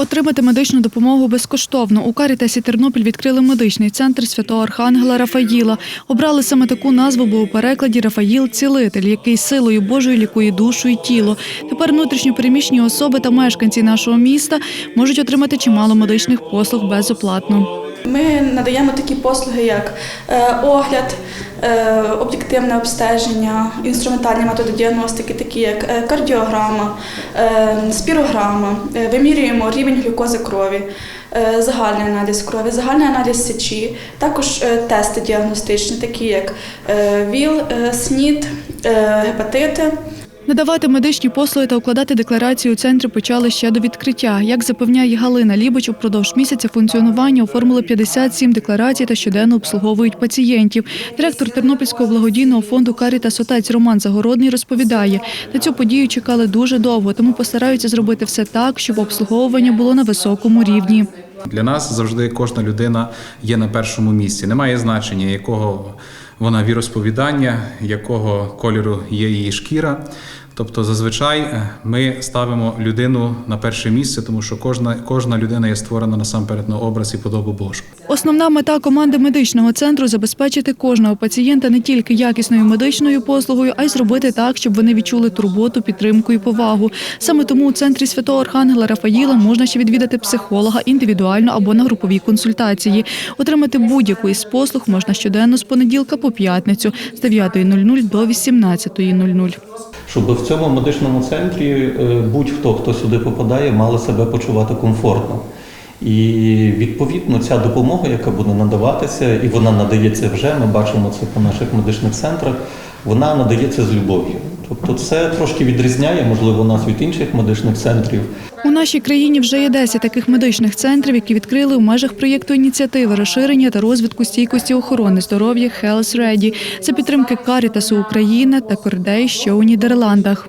Отримати медичну допомогу безкоштовно. У Карітасі Тернопіль відкрили медичний центр святого Архангела Рафаїла. Обрали саме таку назву, бо у перекладі Рафаїл цілитель, який силою Божою лікує душу і тіло. Тепер внутрішньо переміщені особи та мешканці нашого міста можуть отримати чимало медичних послуг безоплатно. Ми надаємо такі послуги, як е, огляд, е, об'єктивне обстеження, інструментальні методи діагностики, такі як е, кардіограма, спірограма, вимірюємо рівень глюкози крові, загальний аналіз крові, загальний аналіз сечі, також тести діагностичні, такі як ВІЛ, СНІД, гепатити. Надавати медичні послуги та укладати декларацію у центрі почали ще до відкриття. Як запевняє Галина Лібоч, упродовж місяця функціонування оформили 57 декларацій та щоденно обслуговують пацієнтів. Директор Тернопільського благодійного фонду Карітас отець Роман Загородний розповідає, на цю подію чекали дуже довго, тому постараються зробити все так, щоб обслуговування було на високому рівні. Для нас завжди кожна людина є на першому місці. Немає значення, якого вона віросповідання, якого кольору є її шкіра. Тобто, зазвичай е, ми ставимо людину на перше місце, тому що кожна, кожна людина є створена насамперед на образ і подобу Божу. Основна мета команди медичного центру забезпечити кожного пацієнта не тільки якісною медичною послугою, а й зробити так, щоб вони відчули турботу, підтримку і повагу. Саме тому у центрі святого Архангела Рафаїла можна ще відвідати психолога індивідуально або на груповій консультації. Отримати будь-яку із послуг можна щоденно з понеділка по п'ятницю з 9.00 до 18.00. щоб в цьому медичному центрі е, будь-хто, хто сюди попадає, мали себе почувати комфортно. І відповідно ця допомога, яка буде надаватися, і вона надається вже, ми бачимо це по наших медичних центрах, вона надається з любов'ю. Тобто це трошки відрізняє, можливо, нас від інших медичних центрів. У нашій країні вже є 10 таких медичних центрів, які відкрили у межах проєкту ініціативи розширення та розвитку стійкості охорони здоров'я Health Ready Це підтримки Карітасу України та Кордей, що у Нідерландах.